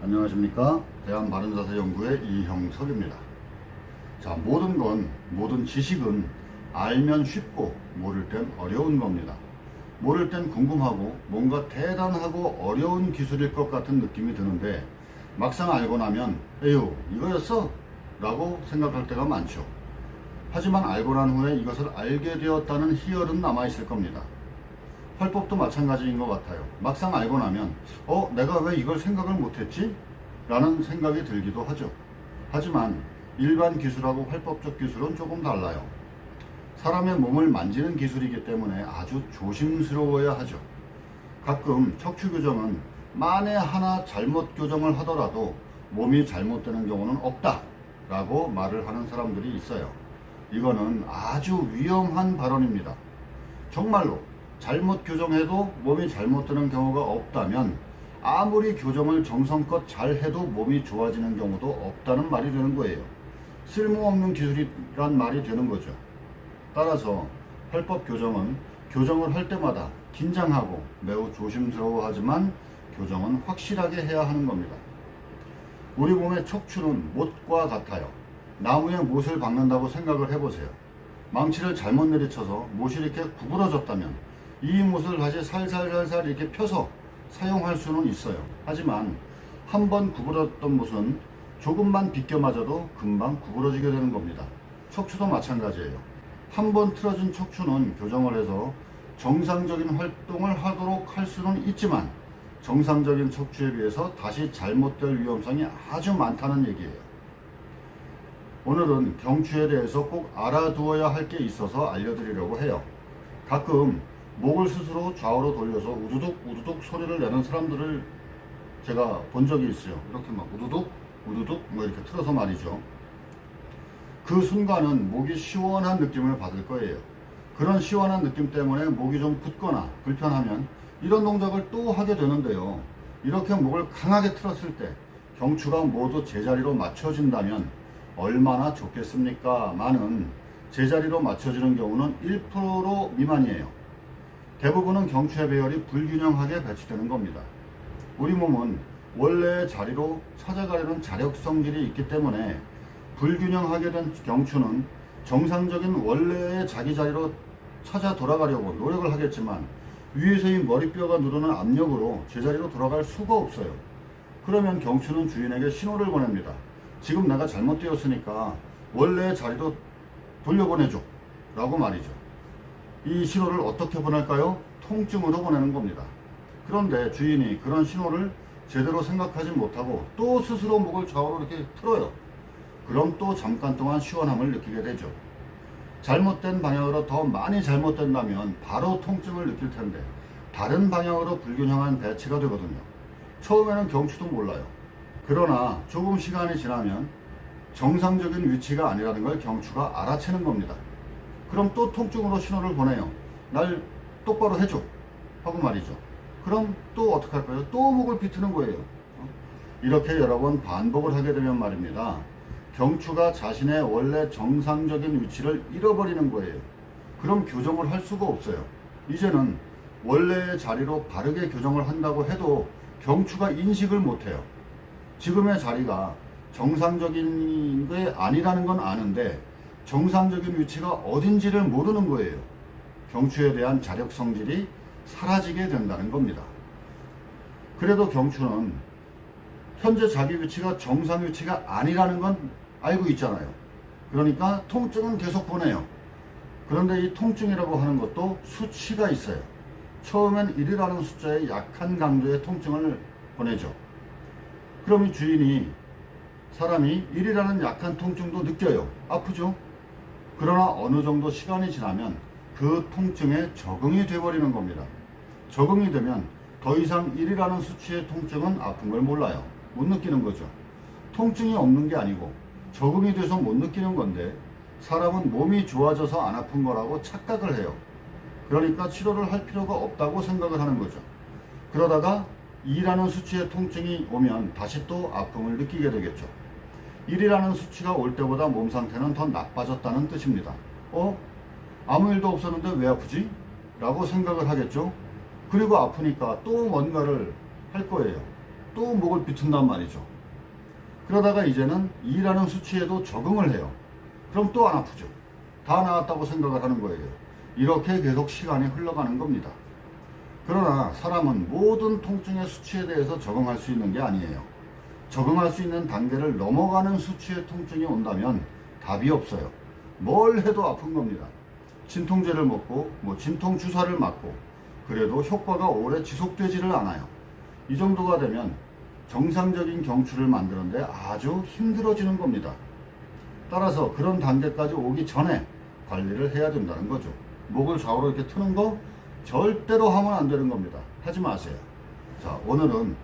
안녕하십니까? 대한바른자세연구의 이형석입니다. 자 모든 건 모든 지식은 알면 쉽고 모를 땐 어려운 겁니다. 모를 땐 궁금하고 뭔가 대단하고 어려운 기술일 것 같은 느낌이 드는데 막상 알고 나면 에휴 이거였어? 라고 생각할 때가 많죠. 하지만 알고 난 후에 이것을 알게 되었다는 희열은 남아있을 겁니다 활법도 마찬가지인 것 같아요. 막상 알고 나면, 어, 내가 왜 이걸 생각을 못했지? 라는 생각이 들기도 하죠. 하지만 일반 기술하고 활법적 기술은 조금 달라요. 사람의 몸을 만지는 기술이기 때문에 아주 조심스러워야 하죠. 가끔 척추 교정은 만에 하나 잘못 교정을 하더라도 몸이 잘못되는 경우는 없다. 라고 말을 하는 사람들이 있어요. 이거는 아주 위험한 발언입니다. 정말로 잘못 교정해도 몸이 잘못되는 경우가 없다면 아무리 교정을 정성껏 잘 해도 몸이 좋아지는 경우도 없다는 말이 되는 거예요. 쓸모없는 기술이란 말이 되는 거죠. 따라서 활법 교정은 교정을 할 때마다 긴장하고 매우 조심스러워하지만 교정은 확실하게 해야 하는 겁니다. 우리 몸의 척추는 못과 같아요. 나무에 못을 박는다고 생각을 해보세요. 망치를 잘못 내리쳐서 못이 이렇게 구부러졌다면 이 못을 다시 살살살살 이렇게 펴서 사용할 수는 있어요. 하지만 한 번 구부러졌던 못은 조금만 비껴 맞아도 금방 구부러지게 되는 겁니다. 척추도 마찬가지예요. 한 번 틀어진 척추는 교정을 해서 정상적인 활동을 하도록 할 수는 있지만 정상적인 척추에 비해서 다시 잘못될 위험성이 아주 많다는 얘기예요. 오늘은 경추에 대해서 꼭 알아두어야 할 게 있어서 알려드리려고 해요. 가끔 목을 스스로 좌우로 돌려서 우두둑 우두둑 소리를 내는 사람들을 제가 본 적이 있어요. 이렇게 막 우두둑 우두둑 뭐 이렇게 틀어서 말이죠. 그 순간은 목이 시원한 느낌을 받을 거예요. 그런 시원한 느낌 때문에 목이 좀 붓거나 불편하면 이런 동작을 또 하게 되는데요. 이렇게 목을 강하게 틀었을 때 경추가 모두 제자리로 맞춰진다면 얼마나 좋겠습니까? 많은 제자리로 맞춰지는 경우는 1% 미만이에요. 대부분은 경추의 배열이 불균형하게 배치되는 겁니다. 우리 몸은 원래의 자리로 찾아가려는 자력 성질이 있기 때문에 불균형하게 된 경추는 정상적인 원래의 자기 자리로 찾아 돌아가려고 노력을 하겠지만 위에서 이 머리뼈가 누르는 압력으로 제자리로 돌아갈 수가 없어요. 그러면 경추는 주인에게 신호를 보냅니다. 지금 내가 잘못되었으니까 원래의 자리로 돌려보내줘. 라고 말이죠. 이 신호를 어떻게 보낼까요? 통증으로 보내는 겁니다. 그런데 주인이 그런 신호를 제대로 생각하지 못하고 또 스스로 목을 좌우로 이렇게 틀어요. 그럼 또 잠깐 동안 시원함을 느끼게 되죠. 잘못된 방향으로 더 많이 잘못된다면 바로 통증을 느낄 텐데 다른 방향으로 불균형한 배치가 되거든요. 처음에는 경추도 몰라요. 그러나 조금 시간이 지나면 정상적인 위치가 아니라는 걸 경추가 알아채는 겁니다. 그럼 또 통증으로 신호를 보내요. 날 똑바로 해줘. 하고 말이죠. 그럼 또 어떻게 할까요? 또 목을 비트는 거예요. 어? 이렇게 여러 번 반복을 하게 되면 말입니다. 경추가 자신의 원래 정상적인 위치를 잃어버리는 거예요. 그럼 교정을 할 수가 없어요. 이제는 원래의 자리로 바르게 교정을 한다고 해도 경추가 인식을 못해요. 지금의 자리가 정상적인 게 아니라는 건 아는데 정상적인 위치가 어딘지를 모르는 거예요. 경추에 대한 자력 성질이 사라지게 된다는 겁니다. 그래도 경추는 현재 자기 위치가 정상 위치가 아니라는 건 알고 있잖아요. 그러니까 통증은 계속 보내요. 그런데 이 통증이라고 하는 것도 수치가 있어요. 처음엔 1이라는 숫자의 약한 강도의 통증을 보내죠. 그럼 이 주인이 사람이 1이라는 약한 통증도 느껴요. 아프죠? 그러나 어느 정도 시간이 지나면 그 통증에 적응이 돼버리는 겁니다. 적응이 되면 더 이상 1이라는 수치의 통증은 아픈 걸 몰라요. 못 느끼는 거죠. 통증이 없는 게 아니고 적응이 돼서 못 느끼는 건데 사람은 몸이 좋아져서 안 아픈 거라고 착각을 해요. 그러니까 치료를 할 필요가 없다고 생각을 하는 거죠. 그러다가 2라는 수치의 통증이 오면 다시 또 아픔을 느끼게 되겠죠. 1이라는 수치가 올 때보다 몸 상태는 더 나빠졌다는 뜻입니다. 어? 아무 일도 없었는데 왜 아프지? 라고 생각을 하겠죠. 그리고 아프니까 또 뭔가를 할 거예요. 또 목을 비튼단 말이죠. 그러다가 이제는 2라는 수치에도 적응을 해요. 그럼 또 안 아프죠. 다 나았다고 생각을 하는 거예요. 이렇게 계속 시간이 흘러가는 겁니다. 그러나 사람은 모든 통증의 수치에 대해서 적응할 수 있는 게 아니에요. 적응할 수 있는 단계를 넘어가는 수치의 통증이 온다면 답이 없어요. 뭘 해도 아픈 겁니다. 진통제를 먹고 뭐 진통 주사를 맞고 그래도 효과가 오래 지속되지를 않아요. 이 정도가 되면 정상적인 경추를 만드는데 아주 힘들어지는 겁니다. 따라서 그런 단계까지 오기 전에 관리를 해야 된다는 거죠. 목을 좌우로 이렇게 트는 거 절대로 하면 안 되는 겁니다. 하지 마세요. 자, 오늘은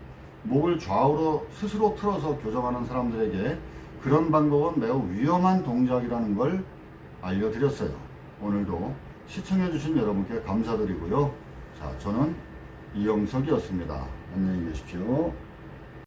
목을 좌우로 스스로 틀어서 교정하는 사람들에게 그런 방법은 매우 위험한 동작이라는 걸 알려드렸어요. 오늘도 시청해주신 여러분께 감사드리고요. 자, 저는 이영석이었습니다. 안녕히 계십시오.